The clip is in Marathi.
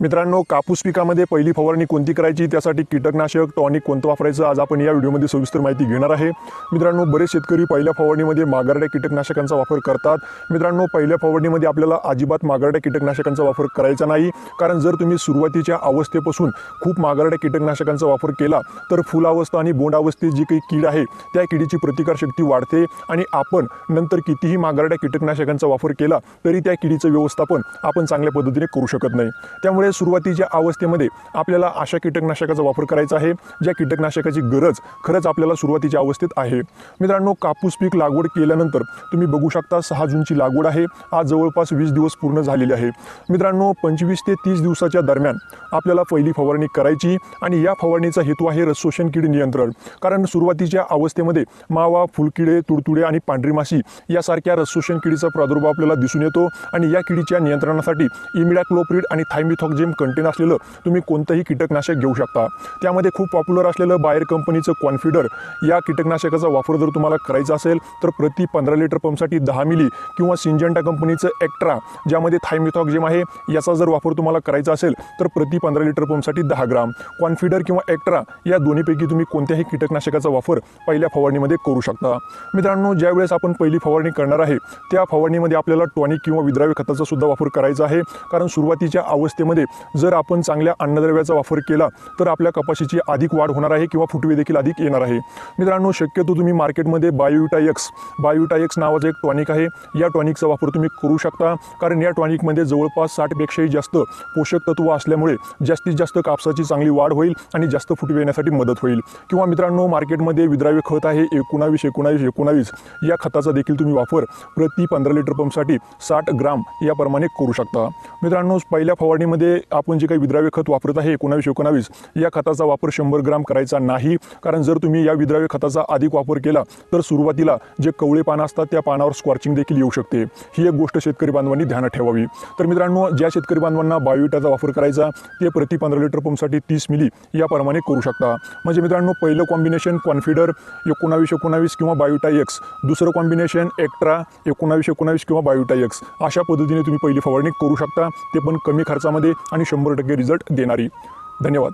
मित्रांनो कापूस पिकामध्ये पहिली फवारणी कोणती करायची? त्यासाठी कीटकनाशक टॉनिक कोणतं वापरायचं? आज आपण या व्हिडिओमध्ये सविस्तर माहिती घेणार आहे. मित्रांनो बरेच शेतकरी पहिल्या फवारणीमध्ये मागारड्या कीटकनाशकांचा वापर करतात. मित्रांनो पहिल्या फवारणीमध्ये आपल्याला अजिबात मागारड्या कीटकनाशकांचा वापर करायचा नाही. कारण जर तुम्ही सुरुवातीच्या अवस्थेपासून खूप मागारड्या कीटकनाशकांचा वापर केला तर फुलावस्था आणि बोंडावस्थेत जी काही कीड आहे त्या किडीची प्रतिकारशक्ती वाढते आणि आपण नंतर कितीही मागारड्या कीटकनाशकांचा वापर केला तरी त्या किडीचं व्यवस्थापन आपण चांगल्या पद्धतीने करू शकत नाही. त्यामुळे सुरुवातीच्या अवस्थेमध्ये आपल्याला अशा कीटकनाशकाचा वापर करायचा आहे ज्या कीटकनाशकाची गरज खरंच आपल्याला सुरुवातीच्या अवस्थेत आहे. मित्रांनो कापूस पीक लागवड केल्यानंतर तुम्ही बघू शकता सहा जूनची लागवड आहे. आज जवळपास वीस दिवस पूर्ण झालेले आहे. मित्रांनो पंचवीस ते तीस दिवसाच्या दरम्यान आपल्याला पहिली फवारणी करायची आणि या फवारणीचा हेतू आहे रसोषण कीड नियंत्रण. कारण सुरुवातीच्या अवस्थेमध्ये मावा फुलकिडे तुडतुडे आणि पांढरी माशी यासारख्या रसोषण किडीचा प्रादुर्भाव आपल्याला दिसून येतो आणि या किडीच्या नियंत्रणासाठी इमिडाक्लोप्रिड आणि थायमिथॉक्झेम कंटेन असलेलं तुम्ही कोणतंही कीटकनाशक घेऊ शकता. त्यामध्ये खूप पॉप्युलर असलेलं बाहेर कंपनीचं कॉन्फिडर या कीटकनाशकाचा वापर जर तुम्हाला करायचा असेल तर प्रति पंधरा लिटर पंपसाठी दहा मिली किंवा सिंजंटा कंपनीचं एक्ट्रा ज्यामध्ये थायमिथॉक्झेम आहे याचा जर वापर तुम्हाला करायचा असेल तर प्रति पंधरा लिटर पंपसाठी दहा ग्राम. कॉन्फिडर किंवा एक्ट्रा या दोन्हीपैकी तुम्ही कोणत्याही कीटकनाशकाचा वापर पहिल्या फवारणीमध्ये करू शकता. मित्रांनो ज्यावेळेस आपण पहिली फवारणी करणार आहे त्या फवारणीमध्ये आपल्याला टॉनिक किंवा विद्राव्य खताचा सुद्धा वापर करायचा आहे कारण सुरुवातीच्या अवस्थेमध्ये जर आपण चांगल्या अन्नद्रव्याचा वापर केला तर आपल्या कपाशीची अधिक वाढ होणार आहे किंवा फुटवे देखील अधिक येणार आहे. मित्रांनो शक्यतो तुम्ही मार्केटमध्ये बायोटायक्स बायोटायक्स नावाचं एक टॉनिक आहे. या टॉनिकचा वापर तुम्ही करू शकता कारण या टॉनिकमध्ये जवळपास साठपेक्षाही जास्त पोषक तत्व असल्यामुळे जास्तीत जास्त कापसाची चांगली वाढ होईल आणि जास्त फुटवे येण्यासाठी मदत होईल. किंवा मित्रांनो मार्केटमध्ये विद्राव्य खत आहे एकोणावीस एकोणावीस एकोणावीस या खताचा देखील तुम्ही वापर प्रति पंधरा लिटर पंपसाठी साठ ग्राम याप्रमाणे करू शकता. मित्रांनो पहिल्या फवारणीमध्ये आपण जे काही विद्राव्य खत वापरत आहे एकोणावीस एकोणावीस या खताचा वापर शंभर ग्राम करायचा नाही. कारण जर तुम्ही या विद्राव्य खताचा अधिक वापर केला तर सुरुवातीला जे कवळे पानं असतात त्या पानावर स्कॉर्चिंग देखील येऊ शकते. ही एक गोष्ट शेतकरी बांधवांनी ध्यानात ठेवावी. तर मित्रांनो ज्या शेतकरी बांधवांना बायोविटाचा वापर करायचा ते प्रति पंधरा लिटर पंपसाठी तीस मिली याप्रमाणे करू शकता. म्हणजे मित्रांनो पहिलं कॉम्बिनेशन कॉन्फिडर एकोणावीस एकोणावीस किंवा बायोटा एक्स दुसरं कॉम्बिनेशन एक्ट्रा एकोणावीस एकोणावीस किंवा बायोटा एक्स अशा पद्धतीने तुम्ही पहिली फवारणी करू शकता. ते पण कमी खर्चामध्ये आणि शंभर टक्के रिझल्ट देणारी. धन्यवाद.